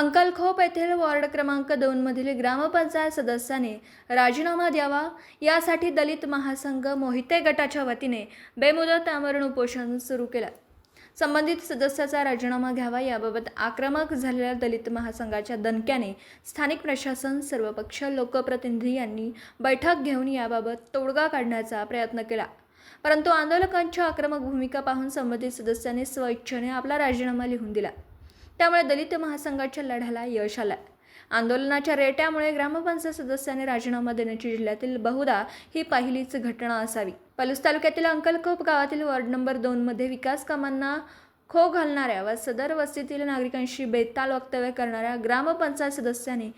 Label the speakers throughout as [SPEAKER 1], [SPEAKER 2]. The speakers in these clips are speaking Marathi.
[SPEAKER 1] अंकलखोप येथील वॉर्ड क्रमांक दोनमधील ग्रामपंचायत सदस्याने राजीनामा द्यावा. यासाठी दलित महासंघ मोहिते गटाच्या वतीने बेमुदत आमरण उपोषण सुरू केलं. संबंधित सदस्याचा राजीनामा घ्यावा याबाबत आक्रमक झालेल्या दलित महासंघाच्या दणक्याने स्थानिक प्रशासन सर्वपक्ष लोकप्रतिनिधी यांनी बैठक घेऊन याबाबत तोडगा काढण्याचा प्रयत्न केला. परंतु आंदोलकांची आक्रमक भूमिका पाहून संबंधित सदस्यांनी स्वइच्छेने आपला राजीनामा लिहून दिला. त्यामुळे दलित महासंघाच्या लढ्याला यश आलं आंदोलनाच्या रेट्यामुळे ग्रामपंचायत सदस्याने राजीनामा देण्याची जिल्ह्यातील बहुधा ही पहिलीच घटना असावी. पलूस तालुक्यातील अंकलखोप गावातील वॉर्ड नंबर दोनमध्ये विकास कामांना खो घालणाऱ्या व सदर वस्तीतील नागरिकांशी बेताल वक्तव्य करणाऱ्या ग्रामपंचायत सदस्याने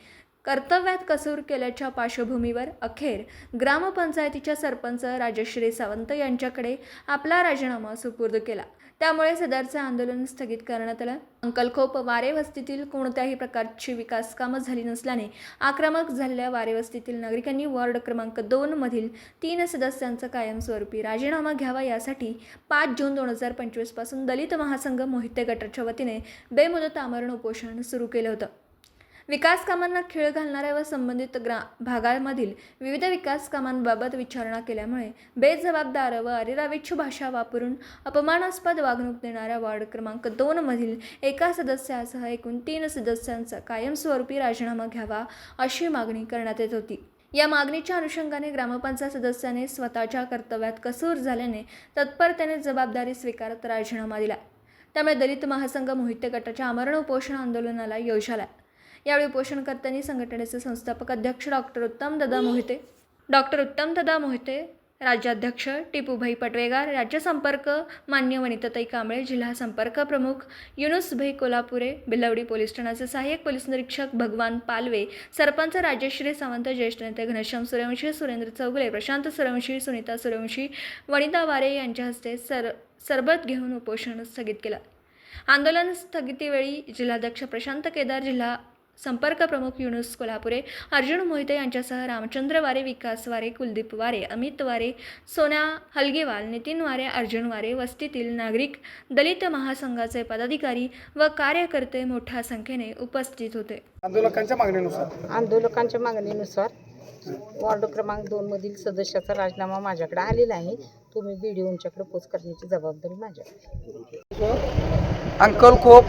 [SPEAKER 1] कर्तव्यात कसूर केल्याच्या पार्श्वभूमीवर अखेर ग्रामपंचायतीच्या सरपंच राजश्री सावंत यांच्याकडे आपला राजीनामा सुपूर्द केला. त्यामुळे सदरचे आंदोलन स्थगित करण्यात आलं. अंकलखोप वारे वस्तीतील कोणत्याही प्रकारची विकास कामं झाली नसल्याने आक्रमक झालेल्या वारे वस्तीतील नागरिकांनी वॉर्ड क्रमांक दोन मधील तीन सदस्यांचा कायमस्वरूपी राजीनामा घ्यावा यासाठी पाच जून दोन हजार पंचवीसपासून दलित महासंघ मोहिते गटाच्या वतीने बेमुदत आमरण उपोषण सुरू केलं होतं. विकास कामांना खीळ घालणाऱ्या व संबंधित ग्रा भागांमधील विविध विकास कामांबाबत विचारणा केल्यामुळे बेजबाबदार व अरेरावीची भाषा वापरून अपमानास्पद वागणूक देणाऱ्या वॉर्ड क्रमांक दोनमधील एका सदस्यासह एकूण तीन सदस्यांचा कायमस्वरूपी राजीनामा घ्यावा अशी मागणी करण्यात येत होती. या मागणीच्या अनुषंगाने ग्रामपंचायत सदस्याने स्वतःच्या कर्तव्यात कसूर झाल्याने तत्परतेने जबाबदारी स्वीकारत राजीनामा दिला. त्यामुळे दलित महासंघ मोहित्य गटाच्या आमरण उपोषण आंदोलनाला यश आला यावेळी उपोषणकर्त्यांनी संघटनेचे संस्थापक अध्यक्ष डॉक्टर उत्तम दादा मोहिते डॉक्टर उत्तम दादा मोहिते राज्याध्यक्ष टिपूभाई पटवेगार राज्य संपर्क मान्य वनिताताई कांबळे जिल्हा संपर्क प्रमुख युनुसभाई कोल्हापुरे बिलवडी पोलीस ठाण्याचे सहाय्यक पोलीस निरीक्षक भगवान पालवे सरपंच राजेश्री सावंत ज्येष्ठ नेते घनश्याम सूर्यवंशी सुरेंद्र चौगुले प्रशांत सूर्यवंशी सुनीता सूर्यवंशी वनिता वारे यांच्या हस्ते सर सरबत घेऊन उपोषण स्थगित केलं. आंदोलन स्थगितीवेळी जिल्हाध्यक्ष प्रशांत केदार जिल्हा संपर्क प्रमुख युनुस कोल्हापुरे अर्जुन मोहिते यांच्यासह रामचंद्र वारे विकास वारे कुलदीप वारे अमित वारे सोन्या हलगेवाल नितीन वारे अर्जुन वारे वस्तीतील नागरिक दलित महासंघाचे पदाधिकारी व कार्यकर्ते मोठ्या संख्येने उपस्थित होते.
[SPEAKER 2] आंदोलकांच्या मागणीनुसार.
[SPEAKER 3] आंदोलकांच्या मागणीनुसार वॉर्ड क्रमांक दोनमधील सदस्याचा राजीनामा माझ्याकडे आलेला आहे. तुम्ही बी डी ओंच्याकडे पोच करण्याची जबाबदारी माझ्याकडे
[SPEAKER 2] अंकलखोप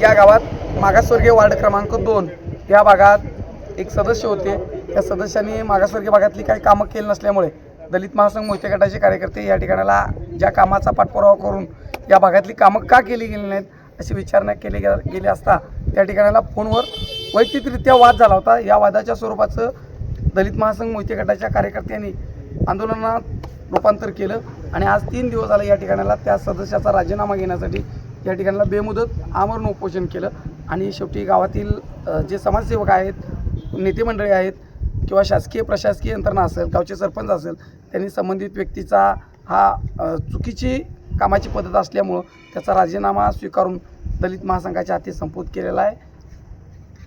[SPEAKER 2] या गावात मागासवर्गीय वार्ड क्रमांक दोन या भागात एक सदस्य होते. त्या सदस्यांनी मागासवर्गीय भागातली काही कामं केली नसल्यामुळे दलित महासंघ मोहिते गटाचे कार्यकर्ते या ठिकाणाला ज्या कामाचा पाठपुरावा करून या भागातली कामं का केली गेली नाहीत अशी विचारणा केली गेली असता त्या ठिकाणाला फोनवर वैयक्तिकरित्या वाद झाला होता. या वादाच्या स्वरूपाचं दलित महासंघ मोहिते गटाच्या कार्यकर्त्यांनी आंदोलनात रूपांतर केलं आणि आज तीन दिवस झाले या ठिकाणाला त्या सदस्याचा राजीनामा घेण्यासाठी या ठिकाणाला बेमुदत आमरण उपोषण केलं. आणि शेवटी गावातील जे समाजसेवक आहेत नेते मंडळी आहेत किंवा शासकीय प्रशासकीय यंत्रणा असेल गावचे सरपंच असेल त्यांनी संबंधित व्यक्तीचा हा चुकीची कामाची पद्धत असल्यामुळं त्याचा राजीनामा स्वीकारून दलित महासंघाच्या हाती संपूत केलेला आहे.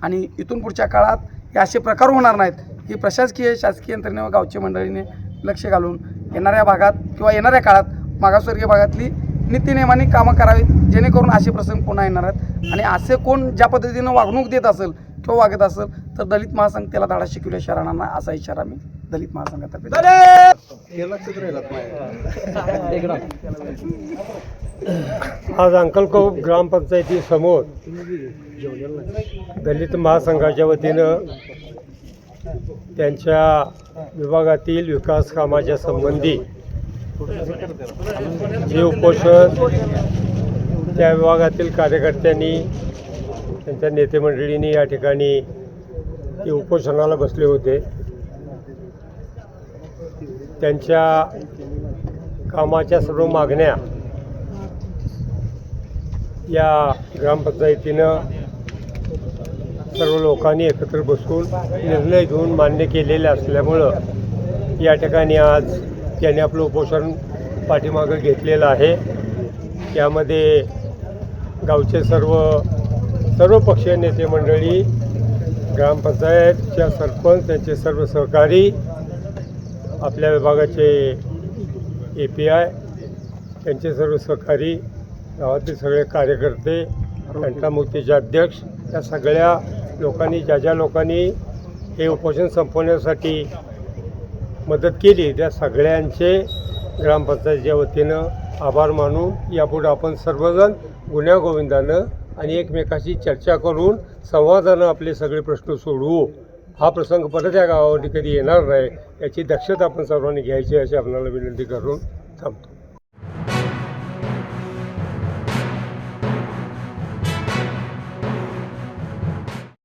[SPEAKER 2] आणि इथून पुढच्या काळात हे असे प्रकार होणार नाहीत. ही प्रशासकीय शासकीय यंत्रणे व गावचे मंडळीने लक्ष घालून येणाऱ्या भागात किंवा येणाऱ्या काळात मागासवर्गीय भागातली नीतिनियमाने कामं करावीत जेणेकरून असे प्रसंग पुन्हा येणार आहेत. आणि असे कोण ज्या पद्धतीनं वागणूक देत असेल किंवा वागत असेल तर दलित महासंघ त्याला धाडा शिकवल्याशिवाय राहणार नाही असा इशारा मी दलित महासंघातर्फे.
[SPEAKER 4] आज अंकलकोप ग्रामपंचायतीसमोर दलित महासंघाच्या वतीनं त्यांच्या विभागातील विकास कामाच्या संबंधी जे उपोषण त्या विभागातील कार्यकर्त्यांनी त्यांच्या नेतेमंडळींनी या ठिकाणी ते उपोषणाला बसले होते. त्यांच्या कामाच्या सर्व मागण्या या ग्रामपंचायतीनं सर्व लोकांनी एकत्र बसून निर्णय घेऊन मान्य केलेले असल्यामुळं या ठिकाणी आज त्यांनी आपलं उपोषण पाठीमागं घेतलेलं आहे. यामध्ये गावचे सर्व सर्व पक्षीय नेते मंडळी ग्रामपंचायतच्या सरपंच त्यांचे सर्व सहकारी आपल्या विभागाचे ए पी आय त्यांचे सर्व सहकारी गावातील सगळे कार्यकर्ते घंटामुक्तीचे अध्यक्ष या सगळ्या लोकांनी ज्या ज्या लोकांनी हे उपोषण संपवण्यासाठी मदत केली त्या सगळ्यांचे ग्रामपंचायतीच्या वतीनं आभार मानून यापुढे आपण सर्वजण गुण्यागोविंदानं आणि एकमेकाशी चर्चा करून संवादानं आपले सगळे प्रश्न सोडवू. हा प्रसंग परत या गावावरती कधी येणार नाही याची दक्षता आपण सर्वांनी घ्यायची अशी आपल्याला विनंती करून थांबतो.